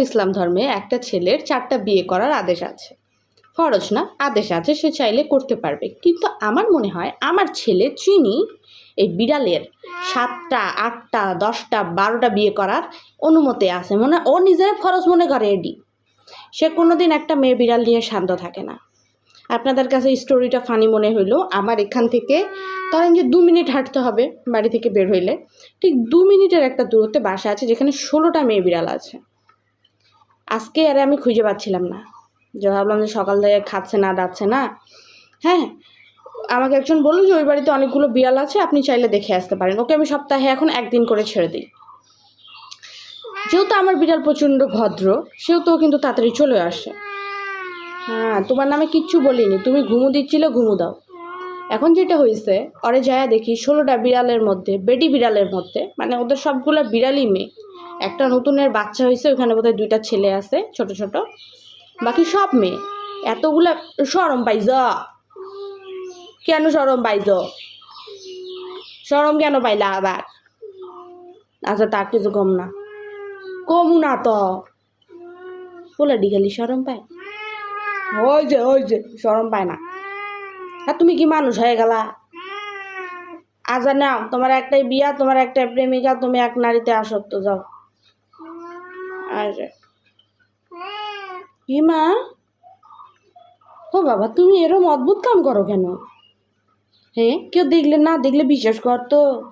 ইসলাম ধর্মে একটা ছেলের চারটা বিয়ে করার আদেশ আছে। ফরজ না, আদেশ আছে, সে চাইলে করতে পারবে। কিন্তু আমার মনে হয় আমার ছেলে চিনি এই বিড়ালের সাতটা, আটটা, দশটা, বারোটা বিয়ে করার অনুমতি আছে। মনে ও নিজের ফরজ মনে করে এডি। সে কোনোদিন একটা মেয়ে বিড়াল নিয়ে শান্ত থাকে না। আপনাদের কাছে স্টোরিটা ফানি মনে হইল, আমার এখান থেকে ধরেন যে দু মিনিট হাঁটতে হবে বাড়ি থেকে বের হইলে। ঠিক দু মিনিটের একটা দূরত্বে বাসা আছে, যেখানে ষোলোটা মেয়ে বিড়াল আছে। আজকে আরে আমি খুঁজে পাচ্ছিলাম না। যে ভাবলাম যে সকাল থেকে খাচ্ছে না, দাচ্ছে না। হ্যাঁ আমাকে একজন বলল যে ওই বাড়িতে অনেকগুলো বিড়াল আছে, আপনি চাইলে দেখে আসতে পারেন। ওকে আমি সপ্তাহে এখন একদিন করে ছেড়ে দিই। যেহেতু আমার বিড়াল প্রচণ্ড ভদ্র, সেহেতু কিন্তু তাড়াতাড়ি চলে আসে। হ্যাঁ তোমার নামে কিচ্ছু বলিনি। তুমি ঘুমু দিচ্ছিলে, ঘুমু দাও। এখন যেটা হয়েছে, অরে যায় দেখি, ষোলোটা বিড়ালের মধ্যে বেটি বিড়ালের মধ্যে মানে ওদের সবগুলো বিড়ালই মেয়ে। একটা নতুনের বাচ্চা হয়েছে, ওখানে বোধহয় দুইটা ছেলে আছে, ছোট ছোট। বাকি সব মেয়ে। এতগুলা সরম পাইজ কেন সরম পাইজ সরম কেন পাইলা আবার? আচ্ছা তার কিছু কম না। কমু না তো। বলে ডিগালি সরম পায়? ওই যে ওই যে, সরম পায় না। আর তুমি কি মানুষ হয়ে গেলা? আজা নাও, তোমার একটাই বিয়া, তোমার একটাই প্রেমিকা, তুমি এক নারীতে আসক্ত, যাও। কি মা ও বাবা, তুমি এরম অদ্ভুত কাম করো কেন? হ্যাঁ কেউ দেখলে না দেখলে বিশ্বাস করতো?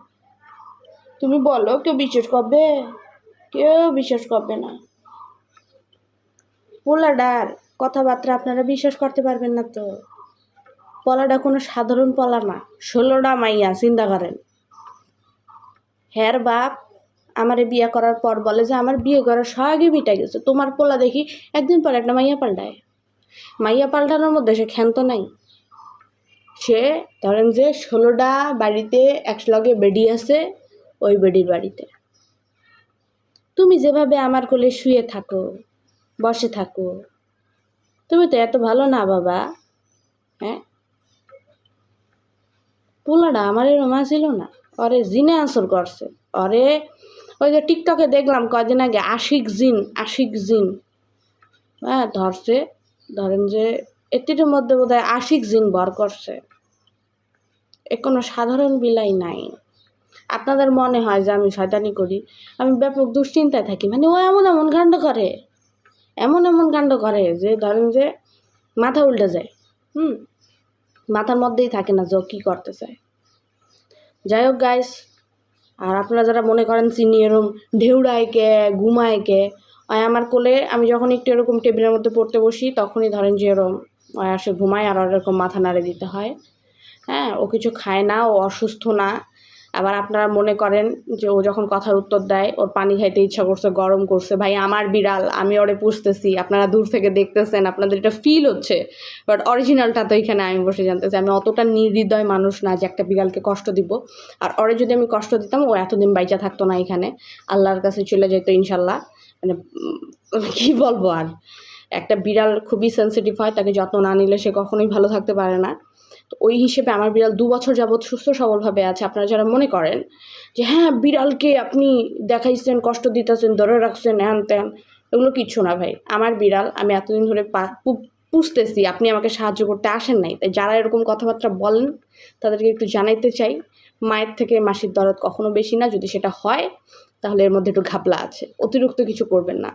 তুমি বলো, কেউ বিশ্বাস করবে? কেউ বিশ্বাস করবে না। পোলাডার, কথাবার্তা আপনারা বিশ্বাস করতে পারবেন না তো? পলাটা কোনো সাধারণ পলা না, ষোলোটা মাইয়া, চিন্তা করেন। হ্যার বাপ, আমারে বিয়ে করার পর বলে যে, আমার বিয়ে করার সহাগে মিটা গেছে, তোমার পোলা দেখি একদিন পর একটা মাইয়া পাল্টায়। মাইয়া পাল্টানোর মধ্যে সে ক্ষান্ত নাই। সে ধরেন যে, ষোলোটা বাড়িতে একলগে বেডি আছে, ওই বেডির বাড়িতে। তুমি যেভাবে আমার কোলে শুয়ে থাকো, বসে থাকো, তুমি তো এত ভালো না বাবা হ্যাঁ? পোলাটা আমার এরম ছিল না। অরে জিনে আসর করছে। অরে ওই যে টিকটকে দেখলাম কদিন আগে, আশিক জিন আশিক জিন। হ্যাঁ ধরছে। ধরেন যে এটির মধ্যে বোধ হয় আশিক জিন বর করছে। এ কোনো সাধারণ বিলাই নাই। আপনাদের মনে হয় যে আমি শয়তানি করি? আমি ব্যাপক দুশ্চিন্তায় থাকি। মানে ও এমন এমন কাণ্ড করে। এমন এমন কাণ্ড করে যে ধরেন যে মাথা উল্টে যায়। হুম? মাথার মধ্যেই থাকে না যে ও কী করতে চায় যাই হোক গাইস আর আপনারা যারা মনে করেন চিনি এরম ঢেউড়ায় কে ঘুমায় কে আমার কোলে আমি যখন একটু এরকম টেবিলের মধ্যে পড়তে বসি, তখনই ধরেন যে এরম আসে ঘুমায় আর এরকম মাথা নাড়ে দিতে হয়। হ্যাঁ ও কিছু খায় না, ও অসুস্থ না। আবার আপনারা মনে করেন যে ও যখন কথার উত্তর দেয়, ওর পানি খাইতে ইচ্ছা করছে, গরম করছে, ভাই, আমার বিড়াল, আমি ওরে পুষতেছি, আপনারা দূর থেকে দেখতেছেন, আপনাদের এটা ফিল হচ্ছে। বাট অরিজিনালটা তো এখানে আমি বসে জানতেছি আমি অতটা নির্হৃদয় মানুষ না যে একটা বিড়ালকে কষ্ট দিব। আর ওরে যদি আমি কষ্ট দিতাম, ও এতদিন বাইচা থাকতো না এখানে। আল্লাহর কাছে চলে যেত ইনশাল্লাহ মানে কি বলব আর? একটা বিড়াল খুবই সেন্সিটিভ হয়, তাকে যত্ন না নিলে সে কখনোই ভালো থাকতে পারে না। তো ওই হিসেবে আমার বিড়াল দু বছর যাবৎ সুস্থ সবলভাবে আছে। আপনারা যারা মনে করেন যে হ্যাঁ বিড়ালকে আপনি দেখাইছেন, কষ্ট দিতেছেন, ধরে রাখছেন, হ্যান ত্যান, এগুলো কিচ্ছু না ভাই। আমার বিড়াল, আমি এতদিন ধরে পুষতেছি, আপনি আমাকে সাহায্য করতে আসেন নাই। তাই যারা এরকম কথাবার্তা বলেন, তাদেরকে একটু জানাইতে চাই। মায়ের থেকে মাসির দরদ কখনো বেশি না, যদি সেটা হয়, তাহলে এর মধ্যে একটু ঘাপলা আছে। অতিরিক্ত কিছু করবেন না।